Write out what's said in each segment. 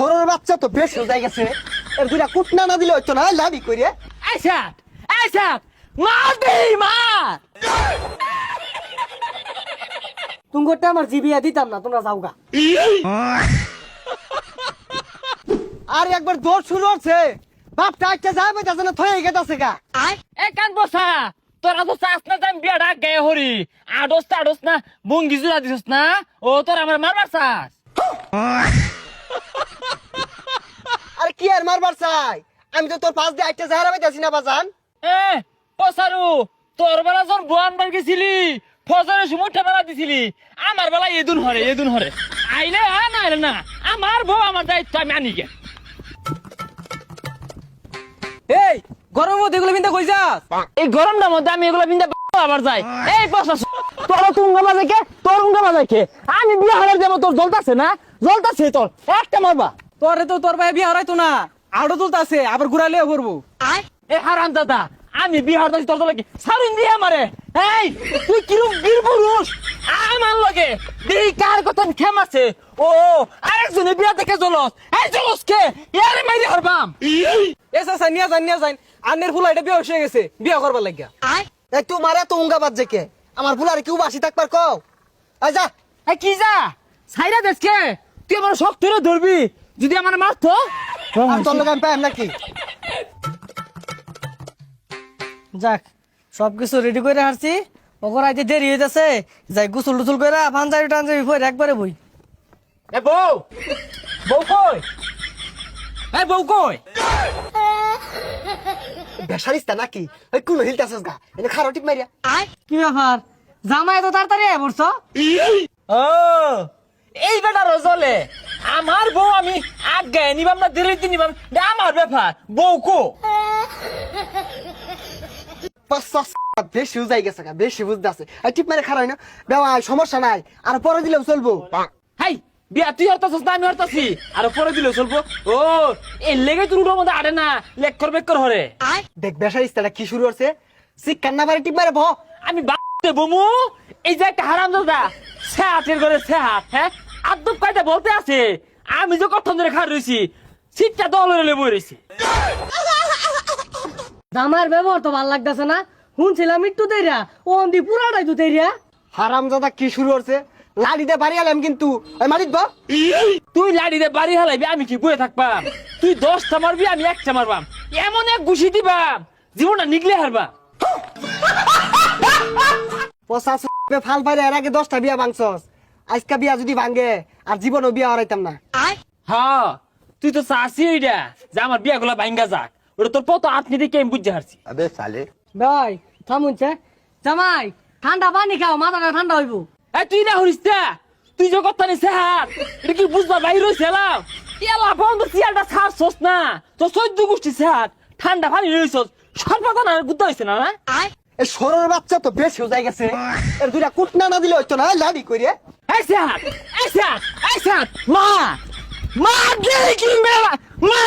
সরর বাচ্চা তো বেশ হয়ে গেছে এর দুইটা কুটনা না দিলে হইতো না লাভি করে আইসাত আইসাত মার দে মার। তুঙ্গরটা আমার জিবিয়া দিতাম না তোমরা যাওগা আর একবার দৌড় শুরু হচ্ছে। বাপটা একটা যাবে পাইতাছে না থয়ে গেছে গা। এ কান বসা তোরা তো চাস না আমি বিয়াটা গে হরি? আডস টাডস না বঙ্গি জুড়া দিছস না? ও তোর আমার মারবার চাস? আরে কি আর মারবার চাই? আমি তো তোর পাশ দিয়ে একটা যাহারা পাইতাছি না বাজান। এ পসারু তোর বেলা যখন বোয়ান বার গেছিলি ফজরের সময় বেলা দিছিলি আমার বেলা এদুন হরে এদুন হরে। আইলে আ না আইলে না আমার বউ আমার দায়িত্ব আমি আনি গে। এই গরম মধ্যে এগুলো বিন্দা কই যাস? এই গরমটার মধ্যে আমি এগুলো বিন্দা আবার যাই। এই পসার তোর তুঙ্গা বাজে কে? তোর উঙ্গা বাজে কে? আমি বিয়া হওয়ার দেবো তোর জ্বলতাছে না জ্বলতাছে তোর একটা মারবা। তোরে তো তোর ভাই বিয়ে হরাইতো না আড়ো তুলতাছে আবার ঘুরাইলে করব। এ হারাম দাদা আমি বিহার দাসি তোর লাগে সারুন দিয়ে আমারে এই তুই কিরম বীর পুরুষ? আমার লগে দেই কার কথা খেম আছে? ও আরেকজনে বিয়া দেখে জলস এই জলস কে? ইয়ারে মাইরে হরবাম। এ চাচা নিয়া যান নিয়া যান। আন্নের ফুলা এটা বিয়ে হয়ে গেছে বিয়ে করবার লাগিয়া। এই তোমার এত উঙ্গা বাজছে কে? আমার বুলারে কেউ বাসি থাকবার কও। আই যা। এই কি যা? সাইরা দেশকে তুই আমার শখ ধরে ধরবি? যদি আমার মারতো? আর তোর লোক আমি পাইম নাকি? যাক সবকিছু রেডি করে হারছি। ওগর আইতে দেরি হইতাছে। যাই গুসল টুসুল করে পাঞ্জাবি টাঞ্জাবি পরে একবারে বই। এ বউ! বউ কই? এই বউ কই? বেসারিস্তা নাকি? ওই কুলো হিলতাছস গা এনে খারো টিপ মারিয়া কি ব্যাপার? জামাই তো তাড়াতাড়ি আয় পড়ছ? ও! এই বেটা রজলে আমার বউ আমি আগে নিবাম না দেরিতে নিবাম। আমার ব্যাপার বউ কো? বেশি উজাই গেছে বেশি বুঝতে আছে। টিপ মারে খারাই না বেওয়াই সমস্যা নাই আর পরে দিলেও চলবো। হাই বিয়া তুই হরতাছিস না আমি হরতাছি? আর পরে দিলে চলবো? ও এই লেগে তুই উঠোর মধ্যে আড়ে না লেক্কর বেক্কর হরে। দেখ কি শুরু হচ্ছে? শিক্ষার না পারে টিপ মারে ভ। আমি বাড়তে বমু। এই যে একটা হারাম দাদা সে হাতের ঘরে সে হাত হ্যাঁ? আদব কায়দা বলতে আছে? আমি যে কখন ধরে খার রয়েছি সিটটা দল হলে বই রয়েছি জামাইয়ের ব্যবহার তো ভালো লাগতেছে না। শুনছিলাম একটু দেরিয়া ও অন্দি পুরাটাই তো দেরিয়া। হারাম দাদা কি শুরু হচ্ছে লাড়িতে বাড়ি হালাম কিন্তু মালিক বা তুই লাড়িতে বাড়ি হালাইবি আমি কি বয়ে থাকবাম? তুই দশটা মারবি আমি একটা মারবাম। এমন এক ঘুষি দিবাম জীবনটা নিগলে হারবা। পচাশ ফাল পাইলে এর আগে দশটা বিয়া ভাঙছস। আজকে বিয়া যদি ভাঙে আর জীবনও বিয়া হারাইতাম না। হ্যাঁ তুই তো চাষি যে আমার বিয়া গুলা ভাঙ্গা যাক। ওটা তোর পত আপনি দিকে আমি বুঝতে হারছি। আবে সালে। ভাই থামুনছে জামাই ঠান্ডা পানি খাও ঠান্ডা হইব। এ তুই না হরিস তুই যে কথা নিছে হাত এটা কি বুঝবা বাইর হইছে এলাম এলা বন্ধ সিয়ালটা ছাড় সস না তোর সৈদ্য গোষ্ঠী হাত ঠান্ডা পানি রইছস সর্বদান না গুদ্ধ হয়েছে না না? সরর বাচ্চা তো বেশ হয়ে গেছে। এর দুইটা কুটনা না দিলে হইতো না লাড়ি এই হাত এই হাত মা মা কি মেলা মা!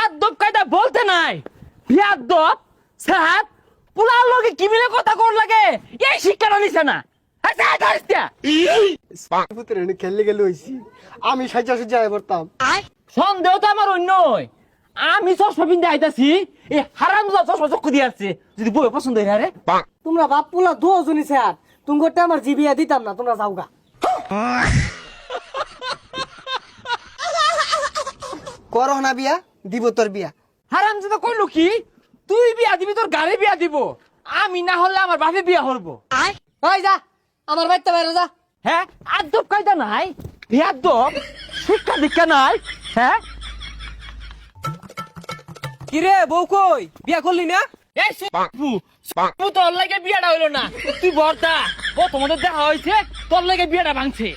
আদব কায়দা বলতে নাই। বিয়াদব সাহাত পুলার লগে কি মিলে কথা কোন লাগে? এই শিক্ষাটা নিছে না। আমি সাজা সুজা পড়তাম সন্দেহ তো আমার অন্যই। আমি চশমা পিন্ধে আইতাছি এই হারাম চশমা চক্ষু দিয়ে আসছে। যদি বই পছন্দ হয় রে। তোমরা বাপ পোলা দুজনই স্যার। তুঙ্গরটা আমার জিবিয়া দিতাম না তোমরা যাওগা। করো না বিয়া দিব তোর বিয়া। হারাম তো কইলো কি? তুই বিয়া দিবি তোর গাড়ি বিয়া দিব। আমি না হলে আমার বাপে বিয়া করব। ওই যা আমার বাড়িতে বাইরে যা। হ্যাঁ আদব কায়দা নাই বিয়া বিয়াদব শিক্ষা দীক্ষা নাই হ্যাঁ? কিরে বউ কই? বিয়া করলি না? এই সুপু সুপু তোর লাগে বিয়াটা হইল না। তুই বর্তা ও তোমাদের দেখা হয়েছে তোর লাগে বিয়াটা ভাঙছে।